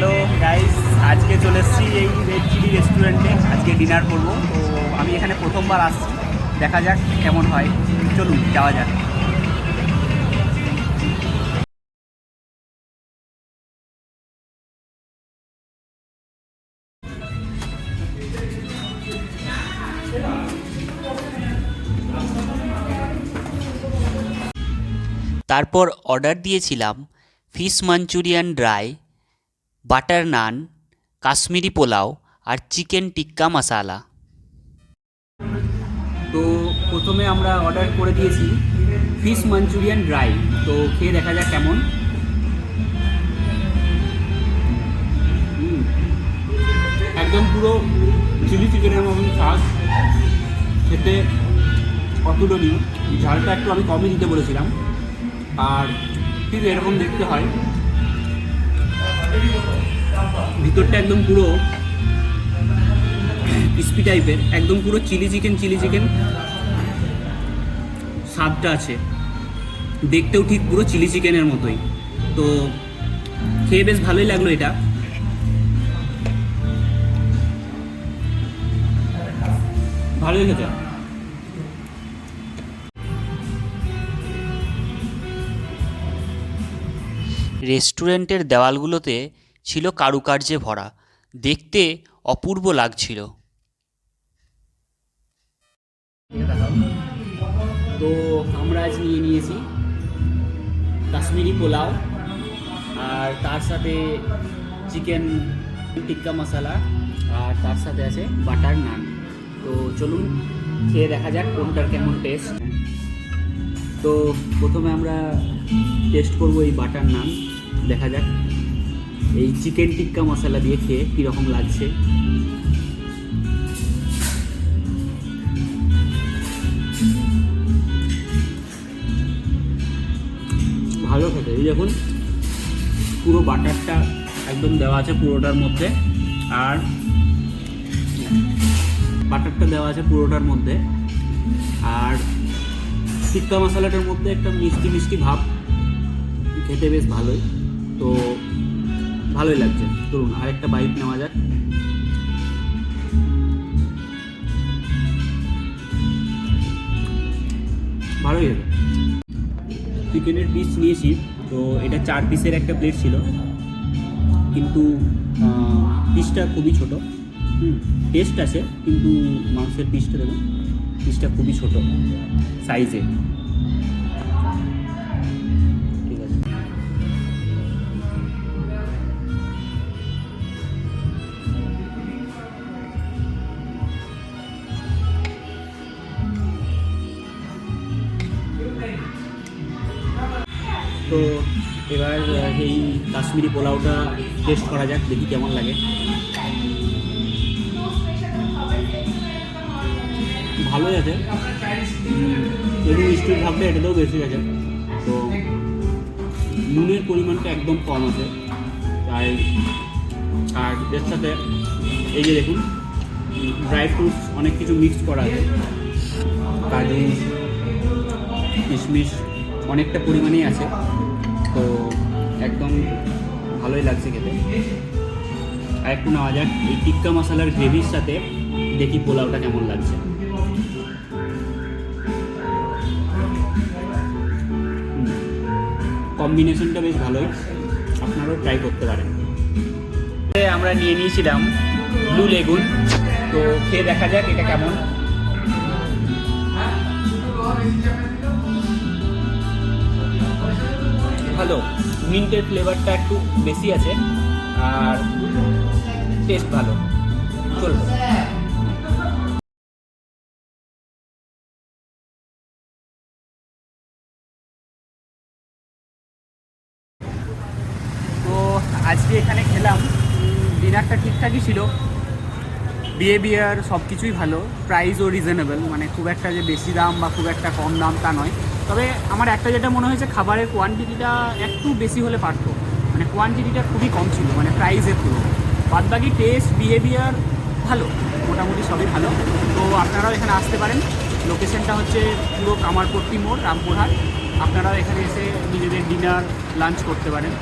Hello guys আজকে চলে এসেছি এই রেড চিলি রেস্টুরেন্টে আজকে ডিনার করব। তো আমি এখানে প্রথমবার আসছি। দেখা যাক কেমন হয়। চলুন, যাওয়া যাক। তারপর অর্ডার দিয়েছিলাম fish Manchurian dry butter naan, Kashmiri pulao আর চিকেন টিক্কা মশালা। তো প্রথমে আমরা অর্ডার করে দিয়েছি ফিশ মাঞ্চুরিয়ান ড্রাই তো খেয়ে দেখা যাক কেমন। একদম পুরো চিলি চিকেনের মতন স্বাদ। খেতে অতুলনীয়। ঝালটা একটু আমি কমই দিতে বলেছিলাম। আর ঠিক এরকম দেখতে হয়। ভিতরটা একদম পুরো ক্রিস্পি টাইপের একদম পুরো চিলি চিকেন চিলি চিকেন স্বাদটা আছে। দেখতেও ঠিক পুরো চিলি চিকেনের মতোই। তো খেয়ে বেশ ভালোই লাগল এটা। ভালোই খেতে। রেস্টুরেন্টের দেওয়ালগুলোতে ছিল কারুকার্যে ভরা। দেখতে অপূর্ব লাগছিল। তো আমরা আজ নিয়ে নিয়েছি কাশ্মীরি পোলাও আর তার সাথে চিকেন টিক্কা মশলা আর তার সাথে আছে বাটার নান। তো চলুন খেয়ে দেখা যাক কোনটার কেমন টেস্ট তো প্রথমে আমরা টেস্ট করব এই বাটার নান। দেখা যাক। এই চিকেন টিক্কা মশলা দিয়ে খেয়ে কীরকম লাগছে। ভালো খেতে। এই দেখুন, পুরো বাটারটা একদম দেওয়া আছে পুরোটার মধ্যে। আর বাটারটা দেওয়া আছে পুরোটার মধ্যে। আর টিক্কা মশলাটার মধ্যে একটা মিষ্টি মিষ্টি ভাব। খেতে বেশ ভালোই। তো ভালোই লাগছে। ধরুন আরেকটা বাইক নেওয়া যাক। ভালোই হলো। চিকেনের পিস নিয়েছি, তো এটা চার পিসের একটা প্লেট ছিল। কিন্তু পিসটা খুবই ছোট। হুম টেস্ট আছে, কিন্তু মাংসের পিসটা দেখুন পিসটা খুবই ছোট সাইজে তো এবার এই কাশ্মীরি পোলাওটা টেস্ট করা যাক, দেখি কেমন লাগে। ভালোই আছে। একটু মিষ্টির ভাবটা এটাতেও বেশি আছে। তো নুনের পরিমাণটা একদম কম আছে। তাই, আর এর সাথে এই যে দেখুন, ড্রাই ফ্রুটস অনেক কিছু মিক্স করা আছে। কাজু, কিশমিশ অনেকটা পরিমাণেই আছে। তো একদম ভালোই লাগছে খেতে। আর একটু নেওয়া যাক, এই টিক্কা মশলার গ্রেভির সাথে দেখি পোলাওটা কেমন লাগছে। কম্বিনেশনটা বেশ ভালোই। আপনারাও ট্রাই করতে পারেন। আমরা নিয়ে নিয়েছিলাম ব্লু লেগুন তো খেয়ে দেখা যাক এটা কেমন। ভালো। মিন্টের ফ্লেভারটা একটু বেশি আছে, আর টেস্ট ভালো। চলবে। তো আজকে এখানে খেলাম। ডিনারটা ঠিকঠাকই ছিল। বিহেভিয়ার সব কিছুই ভালো। প্রাইসও রিজনেবল মানে খুব একটা যে বেশি দাম বা খুব একটা কম দাম তা নয়। তবে আমার একটা যেটা মনে হয়েছে, খাবারের কোয়ান্টিটিটা একটু বেশি হলে পারত। মানে কোয়ান্টিটিটা খুবই কম ছিল মানে প্রাইসের তুলনায়। বাদবাকি টেস্ট বিহেভিয়ার ভালো, মোটামুটি সবই ভালো। তো আপনারাও এখানে আসতে পারেন। লোকেশনটা হচ্ছে পুরো কামারপট্টি মোড়, রামপুরহাট। আপনারাও এখানে এসে নিজেদের ডিনার লাঞ্চ করতে পারেন।